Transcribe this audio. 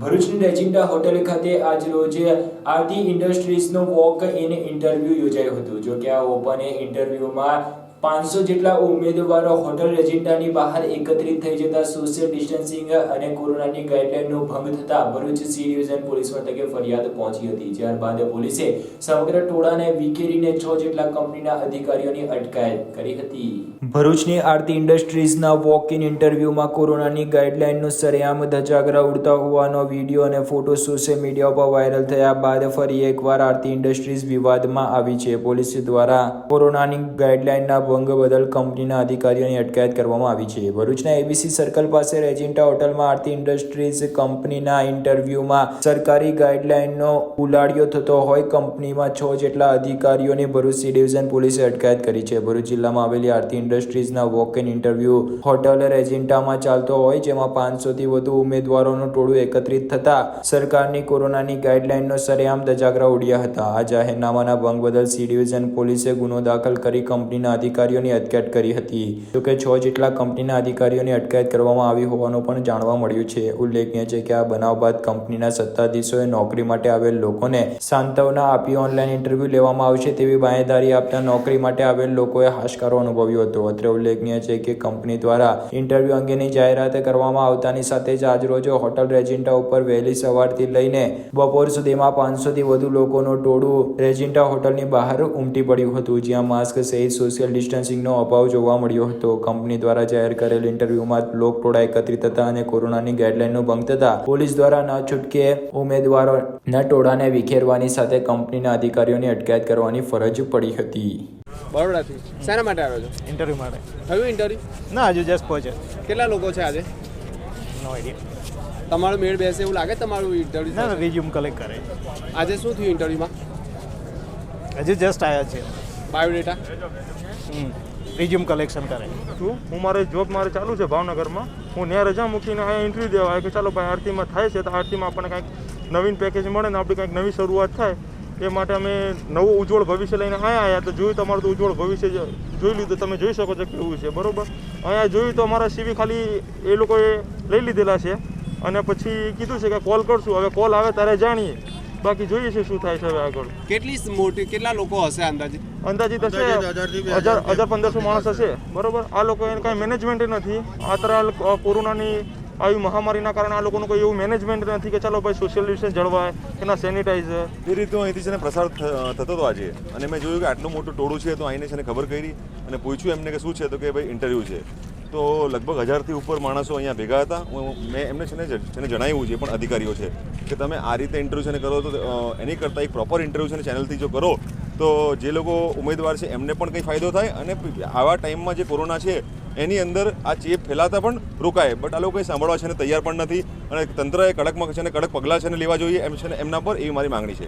ભરૂચની રેજિન્ડા હોટેલ ખાતે આજ રોજ આરતી ઇન્ડસ્ટ્રીઝનો વોક ઇન ઇન્ટરવ્યુ યોજાયું હતું. જો કે આ ઓપન ઇન્ટરવ્યુમાં પાંચસો જેટલા ઉમેદવારો હોટલ રેજિન્ટાની બહાર એકત્રિત થઈ જતા સોશિયલ ડિસ્ટન્સિંગ અને કોરોનાની ગાઈડલાઈનનો ભંગ થતા ભરૂચ સી ડિવિઝન પોલીસ મથકે ફરિયાદ પહોંચી હતી. ત્યારબાદ પોલીસે સમગ્ર ટોળાને વિખેરીને છ જેટલા કંપનીના અધિકારીઓની અટકાયત કરી હતી. ભરૂચની આરતી ઇન્ડસ્ટ્રીઝના વોક ઇન ઇન્ટરવ્યુમાં કોરોનાની ગાઈડલાઈનનો સરેઆમ ધજાગરા ઉડતા હોવાનો વીડિયો અને ફોટો સોશિયલ મીડિયા પર વાયરલ થયા બાદ ફરી એકવાર આરતી ઇન્ડસ્ટ્રીઝ વિવાદમાં આવી છે. પોલીસ દ્વારા કોરોનાની ગાઈડલાઈનના ભંગ બદલ કંપનીના અધિકારીઓની અટકાયત કરવામાં આવી છે. ભરૂચના એબીસી સર્કલ પાસે રેજિન્ટા હોટલમાં આરતી ઇન્ડસ્ટ્રીઝ કંપનીના ઇન્ટરવ્યુમાં સરકારી ગાઈડલાઇનનો ઉલાડિયો થતો હોય કંપનીમાં છ જેટલા અધિકારીઓને ભરૂચ સી ડિવિઝન પોલીસે અટકાયત કરી છે. ભરૂચ જિલ્લામાં આવેલી આરતી ઇન્ડસ્ટ્રીઝના વોક ઇન ઇન્ટરવ્યુ હોટલ રેજિન્ટામાં ચાલતો હોય જેમાં પાંચસોથી વધુ ઉમેદવારોનું ટોળું એકત્રિત થતા સરકારની કોરોનાની ગાઈડલાઇનનો સરેઆમ ધજાગરા ઉડ્યા હતા. આ જાહેરનામાના ભંગ બદલ સી ડિવિઝન પોલીસે ગુનો દાખલ કરી કંપનીના અધિકારીઓની અટકાયત કરી હતી. જોકે છ જેટલા કંપનીના અધિકારીઓની અટકાયત કરવામાં આવી હોવાનું પણ જાણવા મળ્યું છે. ઉલ્લેખનીય છે કે આ બનાવ બાદ કંપનીના સત્તાધીશોએ નોકરી માટે આવેલ લોકોને સાંત્વના આપી ઓનલાઈન ઇન્ટરવ્યૂ લેવામાં આવશે તેવી બાંયેદારી આપતા નોકરી માટે આવેલ લોકોએ હાશકારો અનુભવ્યો હતો. અત્રે ઉલ્લેખનીય છે કે કંપની દ્વારા ઇન્ટરવ્યૂ અંગેની જાહેરાત કરવામાં આવતાની સાથે જ આજરોજ હોટલ રેજિન્ટા ઉપર વહેલી સવારથી લઈને બપોર સુધીમાં પાંચસોથી વધુ લોકોનું ટોળું રેજિન્ટા હોટલની બહાર ઉમટી પડ્યું હતું. જ્યાં માસ્ક સહિત સોશિયલ ડિસ્ટન્સિંગનો અભાવ જોવા મળ્યો હતો. કંપની દ્વારા જાહેર કરેલ ઇન્ટરવ્યુમાં લોક ટોળા એકત્રિત હતા અને કોરોનાની ગાઈડલાઈનનો ભંગ થતા પોલીસ દ્વારા ન છૂટકે ઉમેદવારોના ટોળાને વિખેરવાની સાથે કંપનીના અધિકારીઓની અટકાયત કરવાની ફરજ પડી હતી. બરોડાથી. શાના માટે આવ્યો છો? ઇન્ટરવ્યુ માટે. થયું ઇન્ટરવ્યુ ના હજુ જસ્ટ પહોંચે કેટલા લોકો છે આજે? નો આઈડિયા તમારું મેળ બેસે એવું લાગે તમારું ઇન્ટરવ્યુ ના રિઝ્યુમ કલેક્ટ કરે. આજે શું થયું ઇન્ટરવ્યુમાં હજુ જસ્ટ આવ્યા છે બાયોડેટા? રિઝ્યુમ કલેક્શન કરે. છું હું મારે જોબ મારે ચાલુ છે ભાવનગરમાં. હું ત્યાં રજા મૂકીને અહીંયા ઇન્ટરવ્યૂ દેવા આવ્યો કે ચાલો ભાઈ આરતીમાં થાય છે તો આરતીમાં આપણને કાંઈક નવીન પેકેજ મળે ને આપણી કંઈક નવી શરૂઆત થાય. એ માટે અમે નવું ઉજ્જવળ ભવિષ્ય લઈને અહીંયા આવ્યા. તો જોયું તમારું તો ઉજ્જવળ ભવિષ્ય જોઈ લીધું. તમે જોઈ શકો છો કેવું છે. બરાબર? અહીંયા જોયું તો અમારા સીવી ખાલી એ લોકોએ લઈ લીધેલા છે. અને પછી કીધું છે કે કોલ કરશું. હવે કોલ આવે ત્યારે જાણીએ. બાકી જોઈએ છે શું થાય છે હવે આગળ. કેટલી મોટી કેટલા લોકો હશે અંદાજે? અંદાજિત હશે હજાર હજાર પંદરસો માણસ હશે. બરોબર? આ લોકો એને કાંઈ મેનેજમેન્ટ નથી. આ તરહ કોરોનાની આવી મહામારીના કારણે આ લોકોનું કોઈ એવું મેનેજમેન્ટ નથી કે ચાલો ભાઈ સોશિયલ ડિસ્ટન્સ જળવાય એના સેનિટાઈઝર એ રીતનો અહીંથી છે ને પ્રસાર થતો હતો આજે. અને મેં જોયું કે આટલું મોટું ટોળું છે તો આઈને છે ને ખબર કરી અને પૂછ્યું એમને કે શું છે તો કે ભાઈ ઇન્ટરવ્યૂ છે. તો લગભગ હજારથી ઉપર માણસો અહીંયા ભેગા હતા. મેં એમને છે ને જ- છે જણાવ્યું છે પણ અધિકારીઓ છે કે તમે આ રીતે ઇન્ટરવ્યૂ છે ને કરો તો એની કરતાં એક પ્રોપર ઇન્ટરવ્યૂ છે ને ચેનલથી જો કરો, તો જે લોકો ઉમેદવાર છે એમને પણ કંઈ ફાયદો થાય અને આવા ટાઈમમાં જે કોરોના છે, એની અંદર આ ચેપ ફેલાતા પણ રોકાય. બટ આ લોકો કંઈ સાંભળવા છે ને તૈયાર પણ નથી અને તંત્રએ કડકમાં છે ને કડક પગલાં છે ને લેવા જોઈએ એમ છે ને એમના પર એવી મારી માંગણી છે.